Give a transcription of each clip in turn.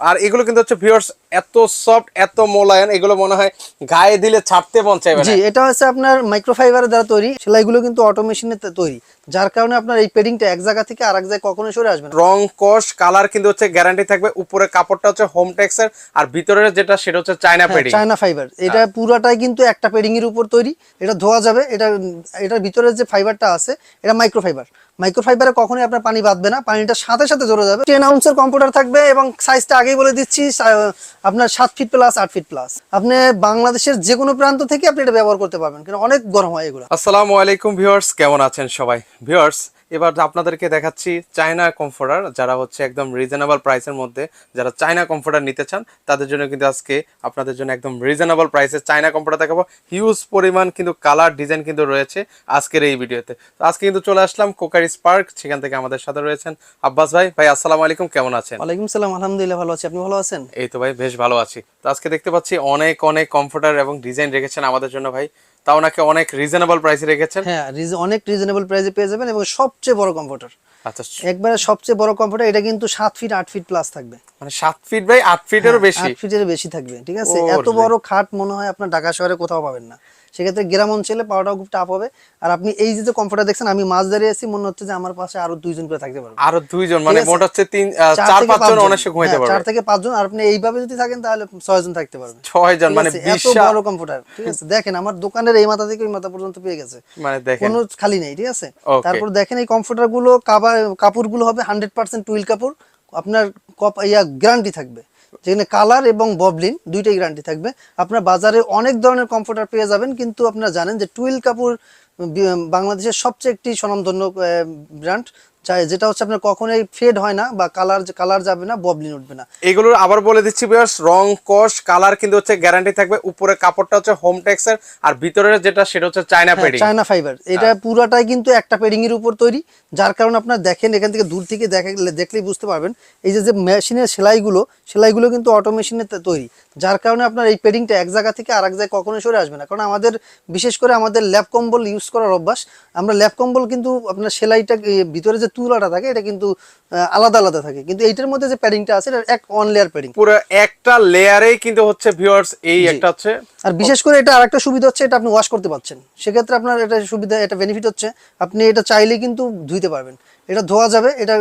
আর এগুলো কিন্তু হচ্ছে ভিউয়ার্স এত সফট এত মোলায়েম, এগুলো মনে হয় গায়ে দিলে ছাড়তে মন চাইবে জি, এটা হচ্ছে আপনার মাইক্রোফাইবারের দ্বারা তৈরি, সেলাইগুলো কিন্তু অটোমেশনে তৈরি। যার কারণে আপনার এই পেডিংটা এক জায়গা থেকে আরেক জায়গায় কখনোই সরে আসবে রং কস কালার কিন্তু হচ্ছে গ্যারান্টি থাকবে। উপরে কাপড়টা হচ্ছে হোম টেক্সের আর ভিতরের যেটা সেটা হচ্ছে চায়না পেডি চায়না ফাইবার এটা পুরাটাই কিন্তু একটা পেডিং এর উপর তৈরি। এটা ধোয়া যাবে। এটা এটার ভিতরে যে ফাইবারটা আছে এটা মাইক্রো ফাইবার মাইক্রো ফাইবারে কখনোই আপনার পানি বাঁধবে না। পানিটা সাথে সাথে জড়ে যাবে। টেন আউন্সের কম্পিউটার থাকবে এবং সাইজটা আগেই বলে দিচ্ছি আপনার সাত ফিট প্লাস আট ফিট প্লাস আপনি বাংলাদেশের যে কোনো প্রান্ত থেকে আপনি এটা ব্যবহার করতে পারবেন। কারণ অনেক গরম হয় এগুলো। আসসালামু আলাইকুম ভিউয়ার্স কেমন আছেন সবাই? ভিউয়ার্স এবার আপনাদেরকে দেখাচ্ছি চায়না কমফোর্টার যারা হচ্ছে একদম রিজনেবল প্রাইসের মধ্যে যারা চায়না কমফোর্টার নিতে চান তাদের জন্য কিন্তু আজকে আপনাদের জন্য একদম রিজনেবল প্রাইসে চায়না কমফোর্টার দেখাবো। হিউজ পরিমাণ কিন্তু কালার ডিজাইন কিন্তু রয়েছে আজকের এই ভিডিওতে। তো আজকে কিন্তু চলে আসলাম কোকারি স্পার্ক সেখান থেকে আমাদের সাথে রয়েছেন আব্বাস ভাই। ভাই আসসালামু আলাইকুম কেমন আছেন? ওয়ালাইকুম সালাম আলহামদুলিল্লাহ ভালো আছি। আপনি ভালো আছেন? এই তো ভাই বেশ ভালো আছি। তো আজকে দেখতে পাচ্ছি অনেক অনেক কমফোর্টার এবং ডিজাইন রেখেছেন আমাদের জন্য ভাই। তাও নাকি অনেক রিজনেবল প্রাইসে রেখেছেন? হ্যাঁ অনেক রিজনেবল প্রাইসে পেয়ে যাবেন এবং সবচেয়ে বড় কম্পিউটার আচ্ছা একবারে সবচেয়ে বড় কম্পিউটার এটা কিন্তু সাত ফিট আট ফিট প্লাস থাকবে। মানে সাত ফিট বাই আট ফিটেরও বেশি? আট ফিটের বেশি থাকবে ঠিক আছে? এত বড় খাট মনে হয় আপনার ঢাকা শহরে কোথাও পাবেন না। সেক্ষেত্রে গ্রাম অঞ্চলে পাওয়াটাও খুব টাফ হবে। আর আপনি এই যে কম্পিউটার দেখছেন আমি মাছ দাঁড়িয়ে আছি মনে হচ্ছে যে আমার পাশে আরও দুইজন করে থাকতে পারবে। আরও দুইজন মানে মোট হচ্ছে তিন চার থেকে পাঁচজন। অনায়াসে ঘুমাইতে হ্যাঁ, চার থেকে পাঁচজন। আর আপনি এইভাবে যদি থাকেন তাহলে ছয় জন থাকতে পারবেন ছয় জন ঠিক মানে? এত বড় কম্পিউটার ঠিক আছে? দেখেন আমার দোকানের এই মাথা থেকে ওই মাথা পর্যন্ত পেয়ে গেছে। মানে দেখেন। কোনো খালি নেই ঠিক আছে? তারপর দেখেন এই কমফোর্টারগুলো কাপড়গুলো হবে হান্ড্রেড পার্সেন্ট টুইল কাপড়। আপনার কপ- ইয়া গ্যারান্টি থাকবে। যেখানে কালার এবং ববলিন দুইটাই গ্যারান্টি থাকবে। আপনার বাজারে অনেক ধরনের কমফোর্টার পেয়ে যাবেন, কিন্তু আপনারা জানেন যে টুইল কাপড় বাংলাদেশের সবচেয়ে একটি স্বনামধন্য ব্র্যান্ড যেটা হচ্ছে আপনার কখনোই ফেড হয় না বা কালার কালার যাবে না ববলিন উঠবে না। এগুলোর আবার বলে দিচ্ছি বিয়ার্স রং কস কালার কিন্তু হচ্ছে গ্যারান্টি থাকবে। উপরে কাপড়টা হচ্ছে হোম টেক্সের আর ভিতরের যেটা সেটা হচ্ছে চায়না পেডি চায়না ফাইবার এটা পুরাটাই কিন্তু একটা পেডিং এর উপর তৈরি যার কারণে আপনার দেখেন এখান থেকে দূর থেকে দেখে- দেখলেই বুঝতে পারবেন এই যে যে মেশিনের সেলাইগুলো সেলাইগুলো কিন্তু অটোমেশনে তৈরি যার কারণে আপনার এই পেডিংটা এক জায়গা থেকে আরেক জায়গায় কখনোই সরে আসবে না। কারণ আমাদের বিশেষ করে আমাদের ল্যাব কম্বল ইউজ করার অভ্যাস। আমরা ল্যাব কম্বল কিন্তু আপনার সেলাইটা ভিতরে যে তুলাটা থাকে এটা কিন্তু আলাদা আলাদা থাকে। কিন্তু এইটার মধ্যে যে প্যাডিংটা আছে এটা এক ওয়ান লেয়ার প্যাডিং পুরো একটা লেয়ারেই কিন্তু হচ্ছে ভিউয়ার্স এই একটা হচ্ছে আর বিশেষ করে এটা আরেকটা সুবিধা হচ্ছে এটা আপনি ওয়াশ করতে পারছেন। সেক্ষেত্রে আপনার এটা সুবিধা এটা বেনিফিট হচ্ছে। আপনি এটা চাইলে কিন্তু ধুইতে পারবেন। এটা ধোয়া যাবে এটা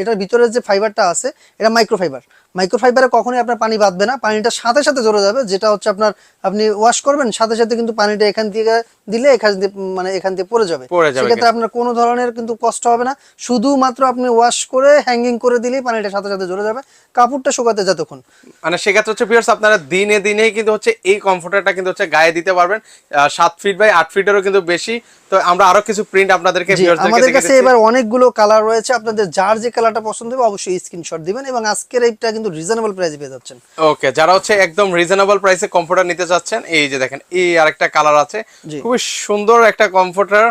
এটার ভিতরে যে ফাইবারটা আছে এটা মাইক্রোফাইবার মাইক্রোফাইবারে কখনোই আপনার পানি বাঁধবে না পানিটা সাথে সাথে জড়ে যাবে যেটা হচ্ছে আপনার আপনি ওয়াশ করবেন সাথে সাথে কিন্তু পানিটা এখান থেকে দিলে এখান দিয়ে মানে এখান দিয়ে পড়ে যাবে। সেক্ষেত্রে আপনার কোনো ধরনের কিন্তু কষ্ট হবে না। শুধুমাত্র আপনি ওয়াশ করে হ্যাঙ্গিং করে দিলেই পানিটা সাথে সাথে জড়ে যাবে। কাপড়টা শুকাতে যতক্ষণ। মানে সেক্ষেত্রে হচ্ছে ভিউয়ার্স আপনারা দিনে দিনেই কিন্তু হচ্ছে এই কমফোর্টারটা কিন্তু হচ্ছে গায়ে দিতে পারবেন। সাত ফিট বাই আট ফিটেরও কিন্তু বেশি। তো আমরা আরও কিছু প্রিন্ট আপনাদেরকে আমাদের কাছে এবার অনেকগুলো কালার রয়েছে। আপনাদের যার যে কালারটা পছন্দ হবে অবশ্যই স্ক্রিনশট দিবেন এবং আজকের এইটা কিন্তু রিজনেবল প্রাইসে পেয়ে যাচ্ছেন। ওকে যারা হচ্ছে একদম রিজনেবল প্রাইসে কমফোর্টার নিতে চাচ্ছেন এই যে দেখেন এই আরেকটা কালার আছে। জি। খুবই সুন্দর একটা কমফোর্টার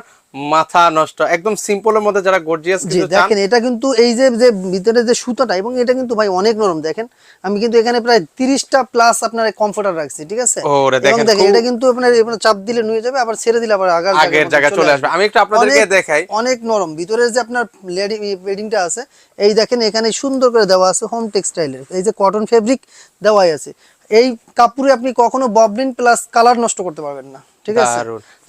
মাথা নষ্ট একদম সিম্পলের মধ্যে যারা গর্জিয়াস কিন্তু দেখেন এটা কিন্তু এই যে যে ভিতরে যে সুতাটা এবং এটা কিন্তু ভাই অনেক নরম দেখেন। আমি কিন্তু এখানে প্রায় তিরিশটা প্লাস আপনার কমফোর্টার রাখছি ঠিক আছে? ওরে দেখেন, দেখেন এটা কিন্তু আপনার আপনার চাপ দিলে নুয়ে যাবে আবার ছেড়ে দিলে আবার আগের আগের জায়গায় চলে আসবে। আমি একটু আপনাদেরকে দেখাই। অনেক নরম। ভিতরে যে আপনার বেডিংটা আছে এই দেখেন এখানে সুন্দর করে দেওয়া আছে হোম টেক্সটাইলের এই যে কটন ফেব্রিক দেওয়াই আছে। এই কাপড়ে আপনি কখনো ববলিন প্লাস কালার নষ্ট করতে পারবেন না। ঠিক আছে?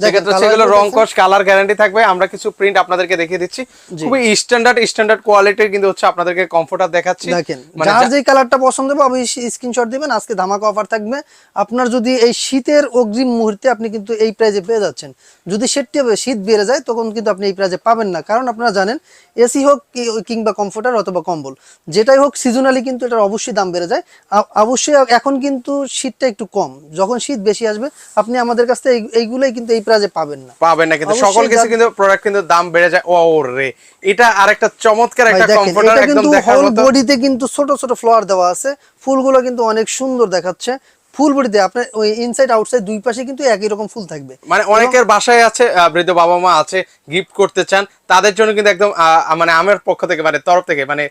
সেক্ষেত্রে সেগুলো রং কস কালার গ্যারান্টি থাকবে। আমরা কিছু প্রিন্ট আপনাদেরকে দেখিয়ে দিচ্ছি। খুবই স্ট্যান্ডার্ড স্ট্যান্ডার্ড কোয়ালিটির কিন্তু হচ্ছে আপনাদেরকে কমফোর্টার দেখাচ্ছি। দেখেন মানে যার যে কালারটা পছন্দ হবে স্ক্রিনশট দিবেন। আজকে ধামাকা অফার থাকবে। আপনার যদি এই শীতের অগ্রিম মুহূর্তে আপনি কিন্তু এই প্রাইজে পেয়ে যাচ্ছেন যদি হবে শীত বেড়ে যায় তখন কিন্তু আপনি এই প্রাইজে পাবেন না। কারণ আপনারা জানেন এসি হোক কিংবা কমফোর্টার অথবা কম্বল যেটাই হোক সিজনালি কিন্তু এটার অবশ্যই দাম বেড়ে যায়। অবশ্যই এখন কিন্তু শীতটা একটু কম। যখন শীত বেশি আসবে আপনি আমাদের কাছ থেকে এইগুলোই কিন্তু এই প্রাইজে পাবেন না। পাবেন না কিন্তু সকল কিছু কিন্তু প্রোডাক্ট কিন্তু দাম বেড়ে যায়। ও রে এটা আরেকটা চমৎকার একটা কমফোর্টার একদম কিন্তু দেখার হোল মতো। বডিতে কিন্তু ছোট ছোট ফ্লাওয়ার দেওয়া আছে। ফুলগুলো কিন্তু অনেক সুন্দর দেখাচ্ছে। ফুল বডিতে আপনার ওই ইনসাইড আউটসাইড দুই পাশে কিন্তু একই রকম ফুল থাকবে। মানে অনেকের বাসায় আছে বৃদ্ধ বাবা মা আছে গিফট করতে চান তাদের জন্য কিন্তু একদম মানে আমার পক্ষ থেকে মানে তরফ থেকে মানে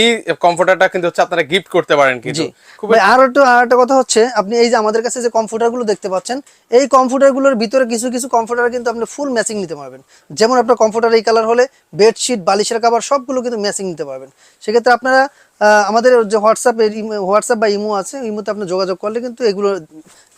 এই কমফোর্টারটা কিন্তু হচ্ছে আপনারা গিফট করতে পারেন কিন্তু। ভাই, আর একটা আর একটা কথা হচ্ছে আপনি এই যে আমাদের কাছে যে কমফোর্টারগুলো দেখতে পাচ্ছেন এই কমফোর্টারগুলোর ভিতরে কিছু কিছু কমফোর্টার কিন্তু আপনি ফুল ম্যাচিং নিতে পারবেন। যেমন আপনার কমফোর্টার এই কালার হলে বেডশিট বালিশের কাভার সবগুলো কিন্তু ম্যাচিং নিতে পারবেন। সেক্ষেত্রে আপনারা আমাদের যে হোয়াটসঅ্যাপ হোয়াটসঅ্যাপ বা ইমো আছে ইমোতে আপনি যোগাযোগ করলে কিন্তু এগুলো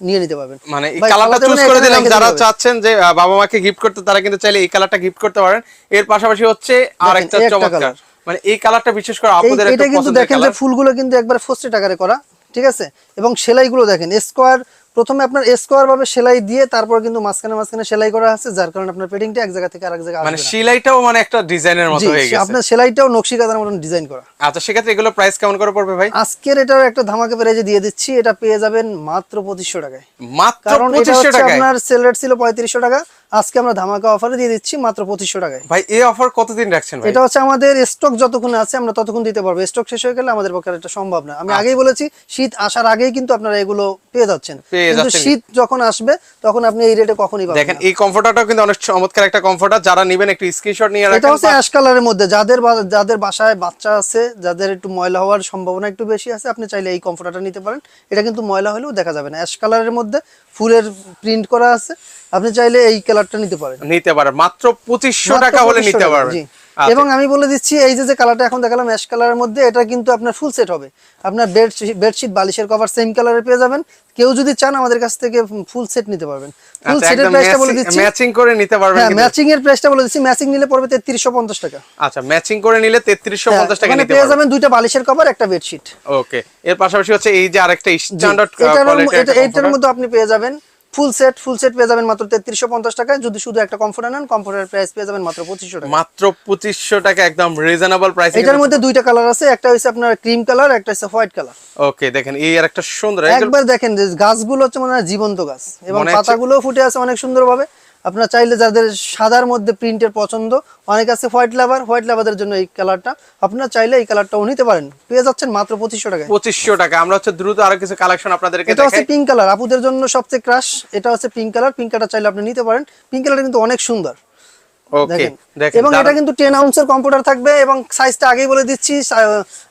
নিয়ে নিতে পারবেন। মানে এই কালারটা চুজ করে দিলাম যারা চাচ্ছেন যে বাবা মাকে গিফট করতে তারা কিন্তু চাইলে এই কালারটা গিফট করতে পারেন। এর পাশাপাশি হচ্ছে আর একটা চমৎকার। মানে এই কালারটা বিশেষ করে আপনাদের এটা কিন্তু দেখেন যে ফুলগুলো কিন্তু একবার ফোস্টেড আকারে করা ঠিক আছে? এবং সেলাইগুলো দেখেন স্কোয়ার প্রথমে আপনার স্কোয়ার ভাবে সেলাই দিয়ে তারপর কিন্তু মাঝখানে মাঝখানে সেলাই করা আছে যার কারণে আপনার পেটিংটা এক জায়গা থেকে আরেক জায়গায় মানে সেলাইটাও মানে একটা ডিজাইনের মতো হয়ে গেছে। আপনার সেলাইটাও নকশি কাঁথার মতন ডিজাইন করা। আচ্ছা সেক্ষেত্রে এগুলো প্রাইস কেমন করে পড়বে ভাই? আজকের এটার একটা ধামাকা প্রাইজে দিয়ে দিচ্ছি এটা পেয়ে যাবেন মাত্র 2500 টাকায়। মাত্র কারণ এটা পঁচিশশো হচ্ছে টাকায়? আপনার সেল রেট ছিল পঁয়ত্রিশশো টাকা আজকে আমরা ধামাকা অফারে দিয়ে দিচ্ছি মাত্র পঁচিশশো টাকায়। ভাই এই অফার কতদিন রাখছেন এটা হচ্ছে আমাদের স্টক যতক্ষণ আছে আমরা ততক্ষণ দিতে পারব। স্টক শেষ হয়ে গেলে আমাদের পক্ষে এটা সম্ভব না। আমি আগেই বলেছি শীত আসার আগেই কিন্তু আপনারা এগুলো পেয়ে যাচ্ছেন। কিন্তু শীত যখন আসবে তখন আপনি এই রেটে কখনই পাবেন দেখেন এই কমফোর্টারটাও কিন্তু অনেক চমৎকার একটা কমফোর্টার যারা নেবেন একটু স্ক্রিনশট নিয়ে এটা হচ্ছে অ্যাশ কালারের মধ্যে। যাদের যাদের বাসায় বাচ্চা আছে যাদের একটু ময়লা হওয়ার সম্ভাবনা একটু বেশি আছে আপনি চাইলে এই কমফোর্টারটা নিতে পারেন। এটা কিন্তু ময়লা হলেও দেখা যাবে না। অ্যাশ কালারের মধ্যে ফুলের প্রিন্ট করা আছে। আপনি চাইলে এই কালারটা নিতে পারেন। নিতে পারেন। মাত্র পঁচিশশো টাকা হলে নিতে টাকা, পারবেন। আচ্ছা। এবং আমি বলে দিচ্ছি এই যে যে কালারটা এখন দেখালাম অ্যাশ কালারের মধ্যে এটা কিন্তু আপনার ফুল সেট হবে। আপনার বেড বেডশিট বালিশের কভার সেম কালারে পেয়ে যাবেন। কেউ যদি চান আমাদের কাছ থেকে ফুল সেট নিতে পারবেন। ফুল সেটের প্রাইসটা বলে দিচ্ছি। ম্যাচিং করে নিতে পারবেন হ্যাঁ ম্যাচিং এর প্রাইসটা বলে দিচ্ছি। ম্যাচিং নিলে পড়বে তেত্রিশশো পঞ্চাশ টাকা। আচ্ছা ম্যাচিং করে নিলে তেত্রিশশো হ্যাঁ, পঞ্চাশ টাকা নিতে পেয়ে যাবেন দুইটা বালিশের কভার একটা বেডশিট ওকে এর পাশাপাশি হচ্ছে এই যে আরেকটা স্ট্যান্ডার্ড এটা- এটার মধ্যে আপনি পেয়ে যাবেন ফুল সেট ফুল সেট পেয়ে যাবেন মাত্র তেত্রিশশো পঞ্চাশ টাকায়। যদি শুধু একটা কমফোর্টার নেন কমফোর্টার প্রাইস পেয়ে যাবেন মাত্র পঁচিশশো টাকা মাত্র পঁচিশশো টাকা একদম রিজনেবল প্রাইস এটার মধ্যে দুইটা কালার আছে একটা হচ্ছে আপনার ক্রিম কালার একটা হচ্ছে হোয়াইট কালার ওকে দেখেন এই আর একটা সুন্দর একবার দেখেন যে গাছগুলো হচ্ছে মানে জীবন্ত গাছ এবং পাতাগুলো ফুটে আছে অনেক সুন্দরভাবে। আপনার চাইলে যাদের সাদার মধ্যে প্রিন্টের পছন্দ অনেক আছে হোয়াইট লাভার হোয়াইট লাভারদের জন্য এই কালারটা আপনার চাইলে এই কালারটাও নিতে পারেন। পেয়ে যাচ্ছেন মাত্র পঁচিশশো টাকা পঁচিশশো টাকা। আমরা হচ্ছে দ্রুত আরও কিছু কালেকশন আপনাদের এটা হচ্ছে পিঙ্ক কালার আপুদের জন্য সবচেয়ে ক্রাশ এটা হচ্ছে পিঙ্ক কালার পিঙ্ক কালার চাইলে আপনি নিতে পারেন। পিঙ্ক কালারটা কিন্তু অনেক সুন্দর। এবং এটা কিন্তু টেন আউন্সের কম্পিউটার থাকবে এবং সাইজটা আগেই বলে দিচ্ছি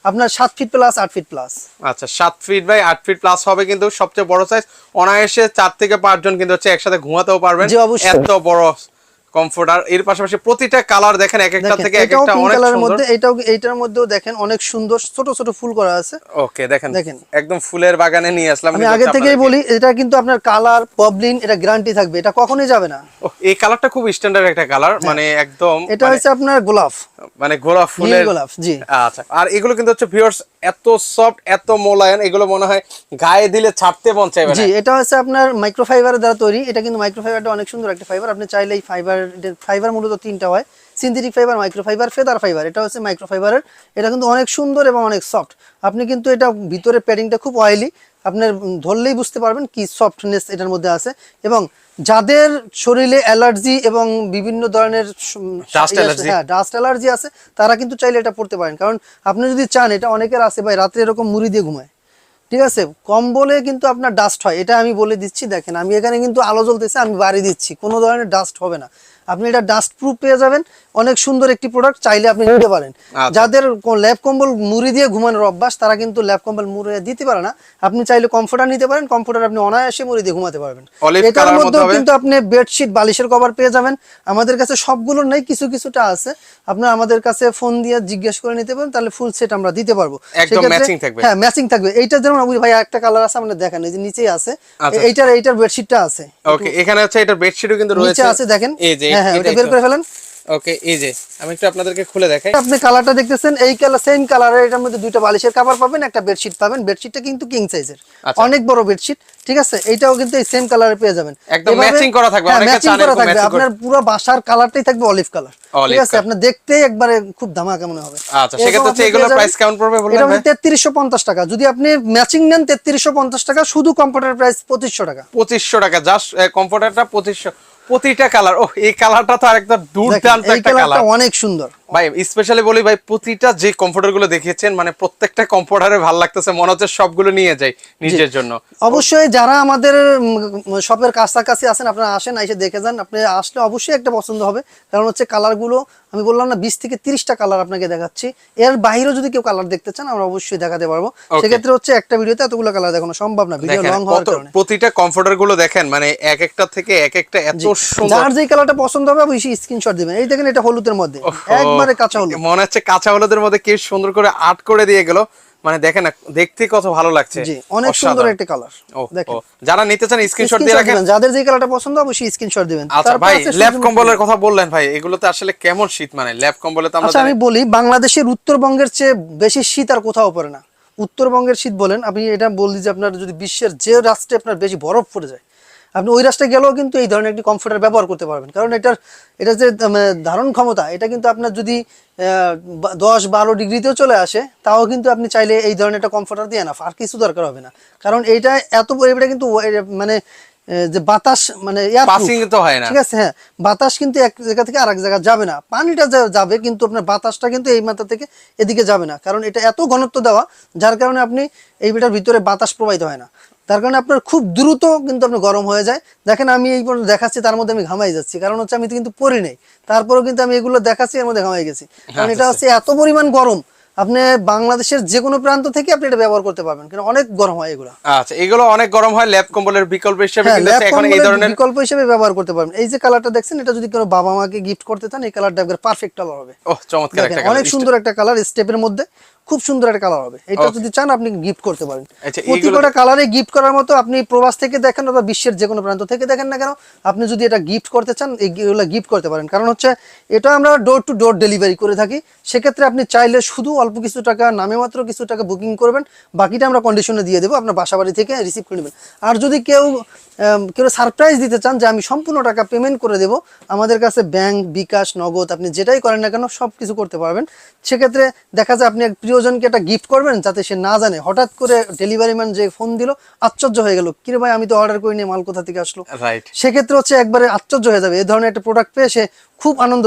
আপনার সাত ফিট প্লাস আট ফিট প্লাস আচ্ছা সাত ফিট বাই আট ফিট প্লাস হবে কিন্তু সবচেয়ে বড় সাইজ অনায়াসে চার থেকে পাঁচজন কিন্তু হচ্ছে একসাথে ঘুমাতেও পারবেন। এত বড় কমফোর্টার এর পাশাপাশি প্রতিটা কালার দেখেন এক একটা থেকে এক একটা অনেক কালারের সুন্দর। মধ্যে এটাও এইটার মধ্যেও দেখেন অনেক সুন্দর ছোট ছোট ফুল করা আছে। ওকে দেখেন দেখেন। একদম ফুলের বাগানে নিয়ে আসলাম। আমি আগে থেকেই বলি এটা কিন্তু আপনার কালার পবলিন এটা গ্যারান্টি থাকবে এটা কখনোই যাবে না। এই কালারটা খুব স্ট্যান্ডার্ড একটা কালার মানে একদম হ্যাঁ। এটা মানে- হচ্ছে আপনার গোলাপ। মানে গোলাপ ফুলের গোলাপ জি। আচ্ছা আর এগুলো কিন্তু হচ্ছে ভিউয়ার্স এত সফট এত মোলায়েম এগুলো মনে হয় গায়ে দিলে ছাড়তে মন চাইবে না। জি এটা হচ্ছে আপনার মাইক্রোফাইবারের দ্বারা তৈরি এটা কিন্তু মাইক্রোফাইবারটা অনেক সুন্দর একটা ফাইবার আপনি চাইলে এই ফাইবার ফাইবার মূলত তিনটা হয়। Synthetic fibre microfibre feather fibre এটা হচ্ছে মাইক্রোফাইবারের এটা কিন্তু অনেক সুন্দর এবং অনেক সফট আপনি কিন্তু এটা ভিতরে প্যাডিংটা খুব অয়েলি আপনার ধরলেই বুঝতে পারবেন কি সফটনেস এটার মধ্যে আছে। এবং যাদের শরীরে অ্যালার্জি এবং বিভিন্ন ধরনের ইয়ে? হ্যাঁ ডাস্ট অ্যালার্জি আছে তারা কিন্তু চাইলে এটা পড়তে পারেন। কারণ আপনি যদি চান এটা অনেকের আছে ভাই রাত্রে এরকম মুড়ি দিয়ে ঘুমায়। ঠিক আছে? কম বলে কিন্তু আপনার ডাস্ট হয়। এটা আমি বলে দিচ্ছি, দেখেন। আমি এখানে কিন্তু আলো জ্বলতেছে, আমি বাড়ি দিচ্ছি। কোনো ধরনের ডাস্ট হবে না। আপনি এটা ডাস্ট প্রুফ পেয়ে যাবেন। অনেক সুন্দর একটি প্রোডাক্ট চাইলে আপনি নিতে পারেন। আচ্ছা। যাদের ল্যাব কম্বল মুড়ি দিয়ে ঘুমানোর অভ্যাস তারা কিন্তু ল্যাব কম্বল মুড়ি দিতে পারে না। আপনি চাইলে কমফোর্টার নিতে পারেন। কমফোর্টার আপনি অনায়াসে মুড়ি দিয়ে ঘুমাতে পারবেন। এটার মধ্যে মধ্যেও কিন্তু আপনি বেডশিট বালিশের কভার পেয়ে যাবেন। আমাদের কাছে সবগুলো নেই কিছু কিছুটা আছে। আপনার আমাদের কাছে ফোন দিয়ে জিজ্ঞেস করে নিতে পারেন তাহলে ফুল সেট আমরা দিতে পারব। হ্যাঁ ম্যাচিং থাকবে। এইটা যেমন ভাই একটা কালার আছে আমরা দেখেন এই যে নিচেই আছে। আচ্ছা। এইটার এইটার বেডশিটটা আছে। ওকে এখানে হচ্ছে এটার বেডশিটও কিন্তু রয়েছে। আছে দেখেন। এই যে হ্যাঁ হ্যাঁ ওটা এটাই বের করে ফেলেন। ওকে এই যে আমি একটু আপনাদেরকে খুলে দেখাই। আপনি কালারটা দেখতেছেন এই কালার সেম কালারের এটার মধ্যে দুইটা বালিশের কাভার পাবেন একটা বেডশিট পাবেন। বেডশিটটা কিন্তু কিং সাইজের আচ্ছা। অনেক বড় বেডশিট ঠিক আছে? এইটাও কিন্তু এই সেম কালারে পেয়ে যাবেন। একদম matching করা থাকবে, অনেকে চান করা এরকম থাকবে। matching আপনার পুরো বাসার কালারটাই থাকবে অলিভ কালার ঠিক আছে। আপনার দেখতেই একবারে খুব ধামাকা মনে হবে। আচ্ছা, সেক্ষেত্রে হচ্ছে এগুলোর price কেমন পড়বে বললেন এটা ভাই? তেত্রিশশো পঞ্চাশ টাকা। যদি আপনি ম্যাচিং নেন তেত্রিশশো পঞ্চাশ টাকা শুধু কম্পিউটার প্রাইস পঁচিশশো টাকা। পঁচিশশো টাকা জাস্ট কমফোর্টারটা পঁচিশশো প্রতিটা কালার ও এই কালারটা তো আরেকটা দুর্দান্ত এই একটা কালারটা কালার অনেক সুন্দর। ভাই স্পেশালি বলি ভাই প্রতিটা যে কমফোর্টারগুলো দেখিয়েছেন মানে প্রত্যেকটা কমফোর্টারে ভালো লাগতেছে মনে হচ্ছে সবগুলো নিয়ে যাই নিজের জন্য। অবশ্যই যারা আমাদের শপের কাছাকাছি আছেন আপনারা আসেন এসে দেখে যান। আপনি আসলে অবশ্যই একটা পছন্দ হবে। কারণ হচ্ছে কালারগুলো আমি বললাম না বিশ থেকে তিরিশটা কালার আপনাকে দেখাচ্ছি। এর বাইরেও যদি কেউ কালার দেখতে চান আমরা অবশ্যই দেখাতে পারব. সেক্ষেত্রে হচ্ছে একটা ভিডিওতে এতগুলো কালার দেখানো সম্ভব না ভিডিও লং হওয়ার কারণে। প্রতিটা কমফোর্টারগুলো দেখেন মানে এক একটা থেকে এক একটা এত সুন্দর যার যে কালারটা পছন্দ হবে অবশ্যই স্ক্রিনশট দিবেন। এই দেখেন এটা হলুদের মধ্যে। একদম একেবারে কাঁচা হলুদ। মনে হচ্ছে কাঁচা হলুদের মধ্যে কি সুন্দর করে আর্ট করে দিয়ে গেল। মানে দেখেন না দেখতে কত ভালো লাগছে। জি অনেক সুন্দর একটা কালার দেখেন। যারা নিতে চান স্ক্রিনশট দিয়ে রাখেন। যাদের যে কালারটা পছন্দ অবশ্যই স্ক্রিনশট দিবেন। আচ্ছা ভাই সূর্যমুখী কম্বলের কথা বললেন ভাই এগুলোতে আসলে কেমন শীত মানে? ল্যাপ কম্বলে তো আমরা আচ্ছা আমি বলি বাংলাদেশের উত্তরবঙ্গের চেয়ে বেশি শীত আর কোথাও পড়ে না। উত্তরবঙ্গের শীত বলেন আপনি এটা বললি যে আপনার যদি বিশ্বের যে রাষ্ট্রে আপনার বেশি বরফ পড়ে যায় আপনি ওই রাস্তায় গেলেও কিন্তু এই ধরনের একটি কমফোর্টার ব্যবহার করতে পারবেন। কারণ এটার, এটা যে ধারণ ক্ষমতা, এটা কিন্তু আপনার যদি দশ বারো ডিগ্রিতেও চলে আসে, তাও কিন্তু আপনি চাইলে এই ধরনের একটা কমফোর্টার দিয়ে না আর কিছু দরকার হবে না। কারণ এটা এত এটা কিন্তু মানে যে বাতাস মানে পাসিং তো হয় না। ঠিক আছে হ্যাঁ। বাতাস কিন্তু এক জায়গা থেকে আরেক জায়গা যাবে না। পানিটা যাবে কিন্তু আপনার বাতাসটা কিন্তু এই মাথা থেকে এদিকে যাবে না। কারণ এটা এত ঘনত্ব দেওয়া যার কারণে আপনি এইটার ভিতরে বাতাস প্রবাহিত হয় না। তার কারণে আপনার খুব দ্রুত কিন্তু আপনি গরম হয়ে যায়। দেখেন আমি এই পর্যন্ত দেখাচ্ছি তার মধ্যে আমি ঘামাই যাচ্ছি। কারণ হচ্ছে আমি কিন্তু পরি নেই। তারপরেও কিন্তু আমি এগুলো দেখাচ্ছি এর মধ্যে ঘামাই গেছি। কারণ এটা হচ্ছে এত পরিমাণ গরম আপনি বাংলাদেশের যে কোনো প্রান্ত থেকে আপনি এটা ব্যবহার করতে পারবেন কারণ অনেক গরম হয় এগুলো। আচ্ছা এগুলো অনেক গরম হয় ল্যাব কম্বলের বিকল্প হিসেবে হ্যাঁ কিন্তু এখন এই ধরনের বিকল্প হিসেবে ব্যবহার করতে পারবেন। এই যে কালারটা দেখছেন এটা যদি কোনো বাবা মাকে গিফট করতে চান এই কালারটা একবার পারফেক্ট কালার হবে। ও চমৎকার একটা একটা অনেক সুন্দর একটা কালার স্টেপের মধ্যে। খুব সুন্দর একটা কালার হবে। এটা যদি চান আপনি গিফট করতে পারেন। আচ্ছা, প্রতিটা কালারে গিফট করার মতো আপনি প্রবাস থেকে দেখেন অথবা বিশ্বের যে কোনো প্রান্ত থেকে দেখেন না কেন আপনি যদি এটা গিফট করতে চান এগুলো গিফট করতে পারেন। কারণ হচ্ছে এটা আমরা ডোর টু ডোর ডেলিভারি করে থাকি। সেক্ষেত্রে আপনি চাইলে শুধু অল্প কিছু টাকা নামে মাত্র কিছু টাকা বুকিং করবেন। বাকিটা আমরা কন্ডিশনে দিয়ে দেবো। আপনার বাসা বাড়ি থেকে রিসিভ করে নেবেন। আর যদি কেউ কেউ সারপ্রাইজ দিতে চান যে আমি সম্পূর্ণ টাকা পেমেন্ট করে দেবো আমাদের কাছে ব্যাংক বিকাশ নগদ আপনি যেটাই করেন না কেন সব কিছু করতে পারবেন। সেক্ষেত্রে দেখা যায় আপনি এক প্রিয়জনকে একটা গিফট করবেন যাতে সে না জানে। হঠাৎ করে ডেলিভারি ম্যান যে ফোন দিল আশ্চর্য হয়ে গেল। কিরে ভাই আমি তো অর্ডার করিনি মাল কোথা থেকে আসলো? রাইট সেক্ষেত্রে হচ্ছে একবারে আশ্চর্য হয়ে যাবে। এই ধরনের একটা প্রোডাক্ট পেয়ে সে খুব আনন্দ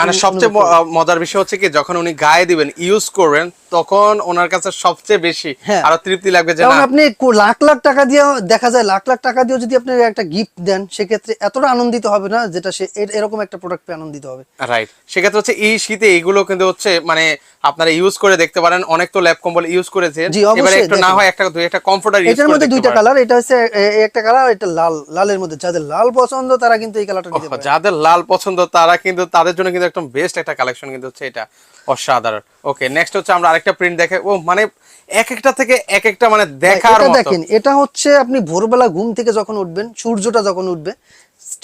মানে সবচেয়ে মজার বিষয় হচ্ছে কি যখন উনি গায়ে দিবেন ইউজ করবেন তখন ওনার কাছে সবচেয়ে বেশি হ্যাঁ। আরও তৃপ্তি লাগবে যে আপনি লাখ লাখ টাকা দিয়ে দেখা যায় লাখ লাখ টাকা দিয়ে যদি আপনি একটা গিফট দেন সেক্ষেত্রে এতটা আনন্দিত হবে না যেটা সে এরকম একটা প্রোডাক্ট পেয়ে আনন্দিত হবে। রাইট সেক্ষেত্রে হচ্ছে এই শীতে এগুলো কিন্তু হচ্ছে মানে আপনারা ইউজ করে দেখতে পারেন। অনেক তো ল্যাব কম্বল ইউজ করেছেন জি, এবারে একটু না হয় একটা দুই একটা কমফোর্টার ইউজ এটার মধ্যে দুইটা কালার এটা হচ্ছে একটা কালার এটা লাল। লালের মধ্যে যাদের লাল পছন্দ তারা কিন্তু এই কালারটা নিতে পারে। যাদের লাল পছন্দ তারা কিন্তু তাদের জন্য কিন্তু একদম বেস্ট একটা কালেকশন কিন্তু হচ্ছে এটা। অসাধারণ। ওকে নেক্সট হচ্ছে আমরা আরেকটা প্রিন্ট দেখে ও মানে এক একটা থেকে এক একটা মানে দেখার মতো। দেখেন এটা হচ্ছে আপনি ভোরবেলা ঘুম থেকে যখন উঠবেন সূর্যটা যখন উঠবে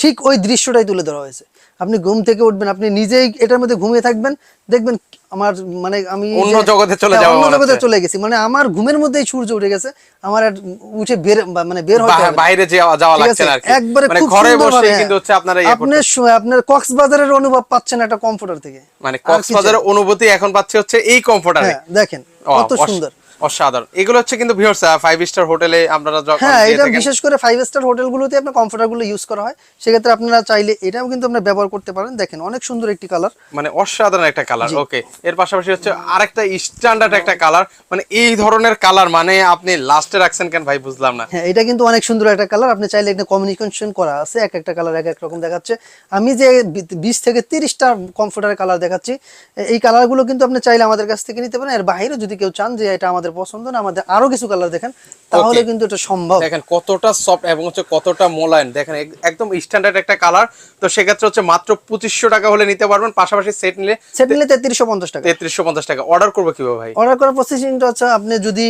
ঠিক ওই দৃশ্যটাই তুলে ধরা হয়েছে। আপনি ঘুম থেকে উঠবেন আপনি নিজেই এটার মধ্যে ঘুমিয়ে থাকবেন দেখবেন আমার মানে আমি অন্য জগতে চলে হ্যাঁ, যাওয়া অন্য জগতে চলে গেছি। মানে আমার ঘুমের মধ্যেই সূর্য উঠে গেছে আমার উঠে বের মানে বের হতে বাইরে যাওয়া যাওয়া লাগছে না আর একবারে মানে খুব ঘরে বসে হ্যাঁ। কিন্তু হচ্ছে আপনারা ইয়ে আপনি আপনার কক্সবাজারের অনুভব পাচ্ছেন একটা কমফোর্টার থেকে। মানে? কক্সবাজারের অনুভূতি এখন পাচ্ছে হচ্ছে এই কমফোর্টারে হ্যাঁ দেখেন কত সুন্দর। অসাধারণ। এগুলো হচ্ছে কিন্তু ভিউয়ার্স ফাইভ স্টার হোটেলে আপনারা যখন হ্যাঁ এটা বিশেষ করে ফাইভ স্টার হোটেলগুলোতে আপনার কমফোর্টারগুলো ইউজ করা হয়। সেক্ষেত্রে আপনারা চাইলে এটাও কিন্তু আপনারা ব্যবহার করতে পারেন। দেখেন অনেক সুন্দর একটি কালার মানে অসাধারণ একটা কালার ওকে এর পাশাপাশি হচ্ছে আরেকটা স্ট্যান্ডার্ড একটা কালার মানে এই ধরনের কালার মানে আপনি লাস্টে রাখছেন কেন ভাই বুঝলাম না। হ্যাঁ এটা কিন্তু অনেক সুন্দর একটা কালার আপনি চাইলে একটা কমিউনিকেশন করা আছে এক একটা কালার এক এক রকম দেখাচ্ছে। আমি যে বিশ থেকে তিরিশটা কমফোর্টার কালার দেখাচ্ছি এই কালারগুলো কিন্তু আপনি চাইলে আমাদের কাছ থেকে নিতে পারেন। এর বাইরে যদি কেউ চান যে এটা আমাদের পছন্দ না আমাদের আরও কিছু কালার দেখেন তাহলে কিন্তু এটা সম্ভব। দেখেন কতটা সফট এবং হচ্ছে কতটা মোলায়েম। দেখেন একদম স্ট্যান্ডার্ড একটা কালার তো সেক্ষেত্রে হচ্ছে মাত্র পঁচিশশো টাকা হলে নিতে পারবেন পাশাপাশি সেট নিলে সেট নিলে তেত্রিশশো পঞ্চাশ টাকা। তেত্রিশশো পঞ্চাশ টাকা। অর্ডার করব কীভাবে ভাই? অর্ডার করার প্রসেসিংটা হচ্ছে আপনি যদি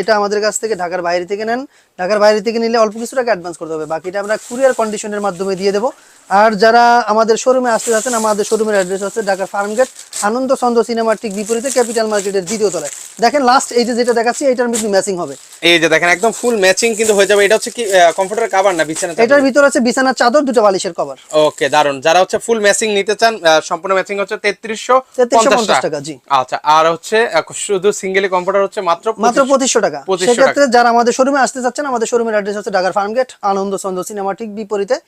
এটা আমাদের কাছ থেকে ঢাকার বাইরে থেকে নেন ঢাকার বাইরে থেকে নিলে অল্প কিছু টাকা অ্যাডভান্স করতে হবে। বাকিটা আমরা কুরিয়ার কন্ডিশনের মাধ্যমে দিয়ে দেবো। আর যারা আমাদের শোরুমে আসতে যাচ্ছেন আমাদের শোরুমের অ্যাড্রেস হচ্ছে ঢাকার ফার্মগেট আনন্দ চন্দ্র সিনেমার ঠিক বিপরীতে ক্যাপিটাল মার্কেটের দ্বিতীয় তলায়। দেখেন লাস্ট এই যে যেটা দেখাচ্ছি এটার কিন্তু ম্যাচিং হবে। এই যে দেখেন একদম ফুল ম্যাচিং কিন্তু হয়ে যাবে। এটা হচ্ছে কি কমফোর্টার কভার না বিছানা এটার ভিতর আছে বিছানার চাদর দুটো বালিশের কভার ওকে দারুণ যারা হচ্ছে ফুল ম্যাচিং নিতে চান সম্পূর্ণ ম্যাচিং হচ্ছে তেত্রিশশো 3350 টাকা, জি। আচ্ছা আর হচ্ছে শুধু সিঙ্গেলি কম্পিউটার হচ্ছে মাত্র মাত্র 2500 পঁচিশশো টাকা। 2500 সেক্ষেত্রে যারা আমাদের শোরুমে আসতে চাচ্ছেন আমাদের শোরুমের অ্যাড্রেস হচ্ছে ঢাকার ফার্মগেট আনন্দ চন্দ্র সিনেমা ঠিক বিপরীতে।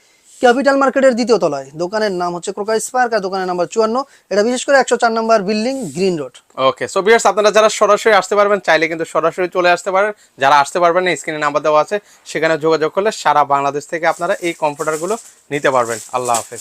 ক্যাপিটাল মার্কেটের দ্বিতীয় তলায়। দোকানের নাম হচ্ছে ক্রোকাই স্পার্ক আর দোকানের নাম্বার চুয়ান্ন। এটা বিশেষ করে একশো চার নম্বর building, green road. Okay so viewers আপনারা যারা সরাসরি আসতে পারবেন, চাইলে কিন্তু সরাসরি চলে আসতে পারেন। যারা আসতে পারবেন না স্ক্রিনে নাম্বার দেওয়া আছে, সেখানে যোগাযোগ করলে সারা বাংলাদেশ থেকে আপনারা এই কম্পিউটারগুলো নিতে পারবেন। আল্লাহ হাফেজ।